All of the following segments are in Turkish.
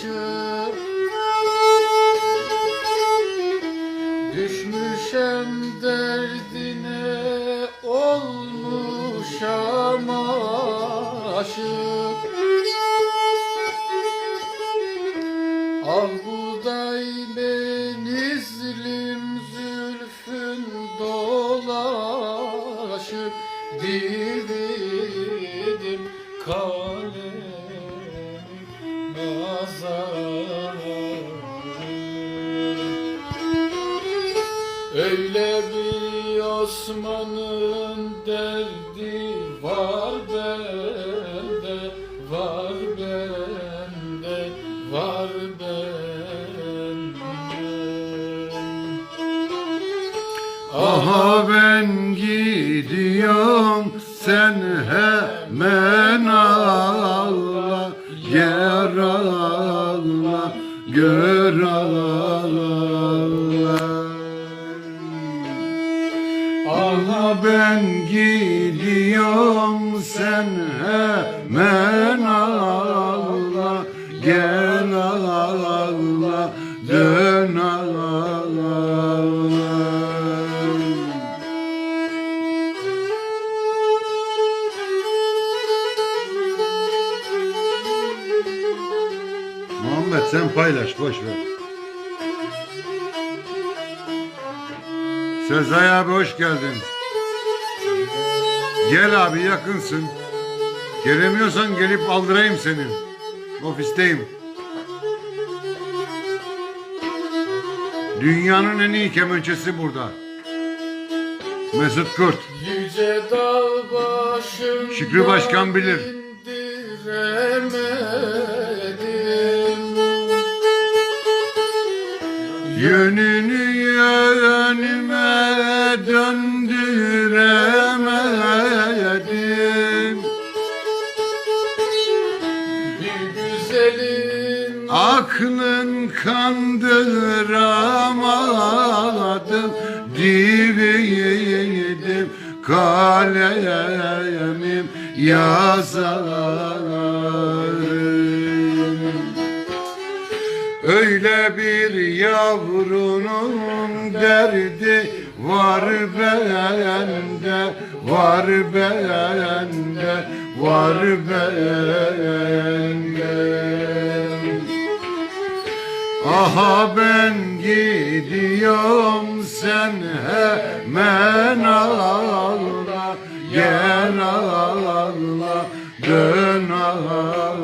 ışık Düşmüşem derdine olmuşam aşık. Al buğday benizlim zülfün dolaşıp Dividim kalem Öyle bir Osman'ın derdi var bende, var bende, var bende. Aha ben gidiyorum sen hemen gör Aha ben gidiyorum sen hemen ağla paylaş boş ver. Sezai abi hoş geldin. Gel abi yakınsın. Gelemiyorsan gelip aldırayım seni. Ofisteyim. Dünyanın en iyi kemençesi burada. Mesut Kurt. Yüce dağ başında Şükrü Başkan bilir. Diviydim kalemim yazarım Öyle bir yavrunun derdi var bende, var bende, var bende. Aha ben gidiyorum sen hemen ağla Gel ağla dön ağla.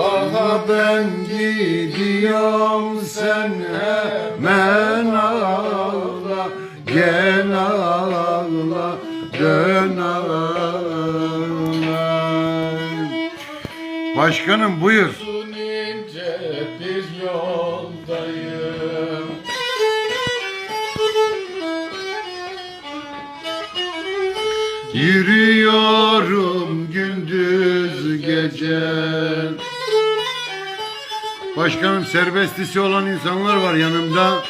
Aha ben gidiyorum sen hemen ağla Gel ağla dön ağla Başkanım buyur. uzun ince bir yoldayım. Yürüyorum gündüz gece Başkanım serbestisi olan insanlar var yanımda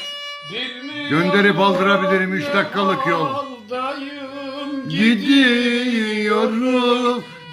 Gönderip aldırabilirim, üç dakikalık yol. Gidiyorum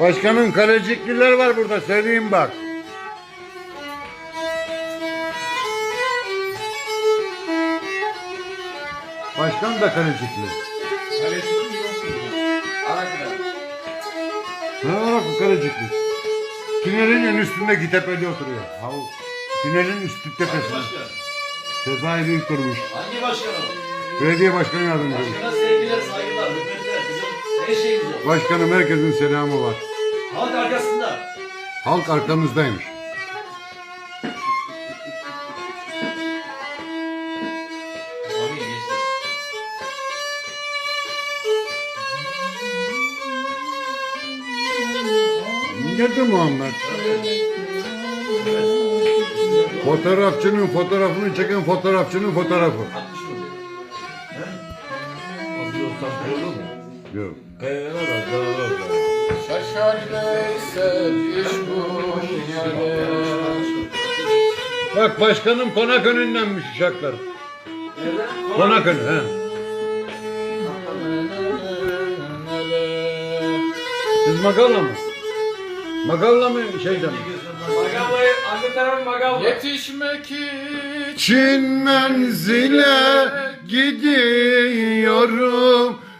Başkanım kalecikliler var burada söyleyeyim bak. Başkan da kalecikli. Ne var bu kalecikli? Tünelin en üstünde tepede oturuyor. Ha, o tünelin üstü tepesinde. Başkan. Sezai Büyük durmuş. Hangi başkanım? Belediye başkanı yardımcısı. Başkana sevgiler, saygılar, hürmetler. Bizim her şeyimiz o. Başkanım herkesin selamı var. Halk arkasında. Halk arkamızdaymış. Nerede Muhammed? Fotoğrafçının fotoğrafını çeken fotoğrafçının fotoğrafı. Yok. Yok. İş bu yere Bak başkanım konak önündenmiş uşaklar. Konak önü he. Siz Magalla mı? Magalla mı şeyden? Magava'yı, anne tarafı Magava. Yetişmek için Çin menzile gidiyorum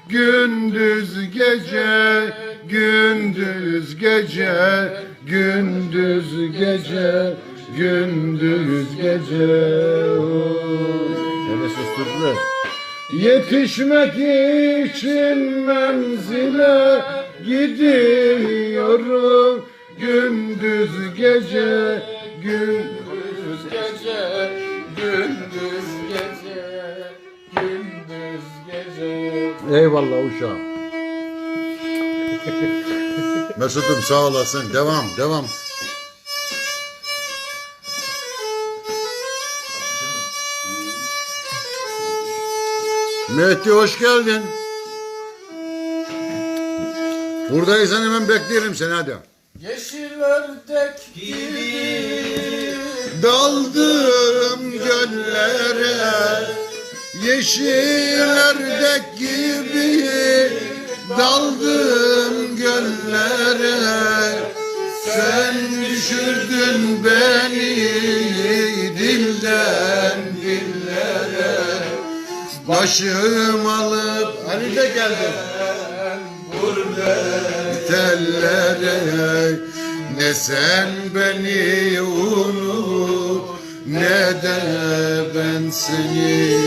gündüz gece gündüz gece gündüz gece gündüz gece Hele. Yetişmek için menzile gidiyorum gündüz gece gündüz gece gündüz gece gündüz gece Eyvallah uşağım. Mesut'um sağ olasın. Devam, devam. Mehdi hoş geldin. Buradaysan hemen bekleyelim seni hadi. Yeşil ördek gibi Daldım göllere Yeşil ördek gibi Başım alıp hani de geldim tellere Ne sen beni unut Ne de ben seni.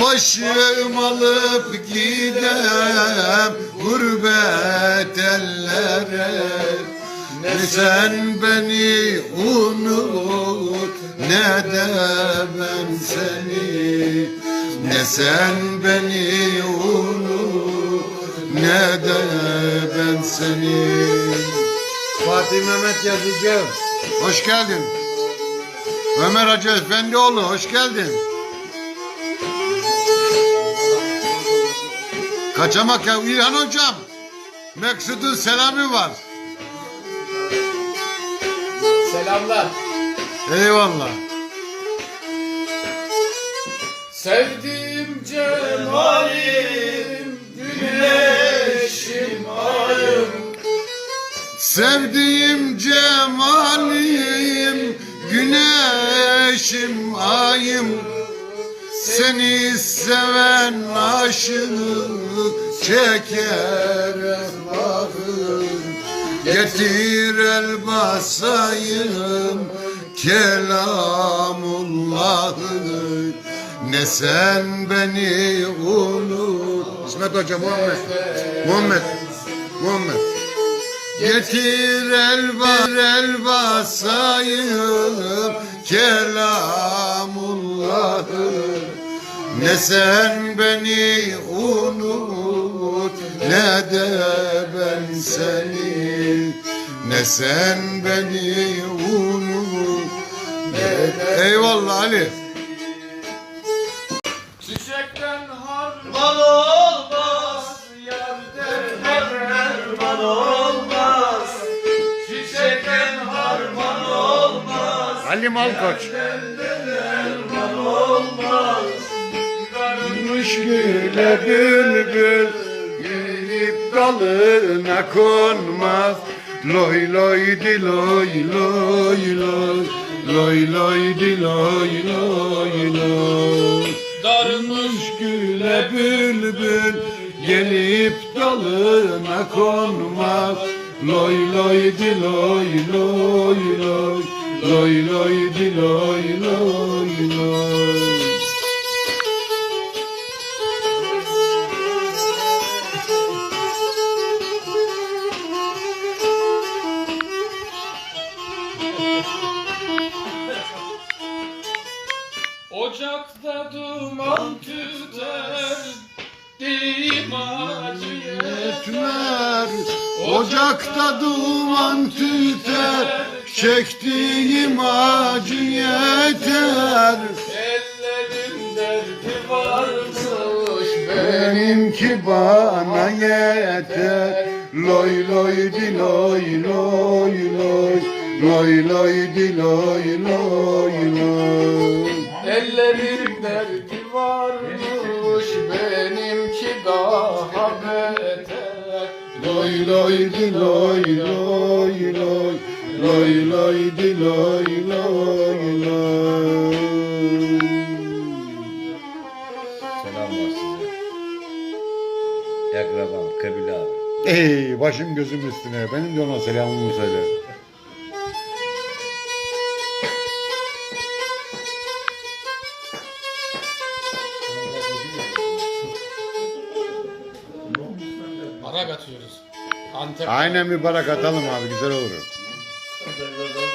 Başım alıp gidem Gurbet ellere. Ne sen beni unut Ne de ben seni Ne sen beni unut ne de ben seni Fatih Mehmet yazacağım. Hoş geldin. Ömer Hacı Efendioğlu hoş geldin. Kaçamak ya İlhan hocam. Meksut'un selamı var. Selamlar Eyvallah. Sevdiğim cemalim Güneşim ayım. Sevdiğim cemalim, güneşim, ayım. Seni seven aşık çeker eflakım Getir el basayım kelamullahı Ne sen beni unut. İsmet Hoca Muhammed. Muhammed. Muhammed. Getir el var el basayım kelamullahı. Ne sen beni unut ne de ben seni. Ne sen beni unut ne de... Eyvallah Ali harman olmaz. Varmış güle bülbül Gelip dalına konmaz. Loy loy di loy loy loy Loy loy di loy loy loy. Darmış güle bülbül Gelip dalına konmaz. Loy loy di loy loy loy Loy loy di loy loy loy. Ocakta duman tüter Çektiğim acıyı Tüter, ocakta duman tüter, çektiğim acı yeter. Ellerin derdi varmış Benimki bana yeter. Loy loy di loy loy loy, loy loy di loy loy loy. Ellerin derdi varmış benimki daha beter Loy loy di loy loy loy, loy loy di loy loy loy. Selam var size. Akrabam, kabile abi. Ey başım gözüm üstüne. Benim de ona selamımı söyle. Arak atıyoruz Antep Aynen bir barak atalım abi güzel olur. Thank you.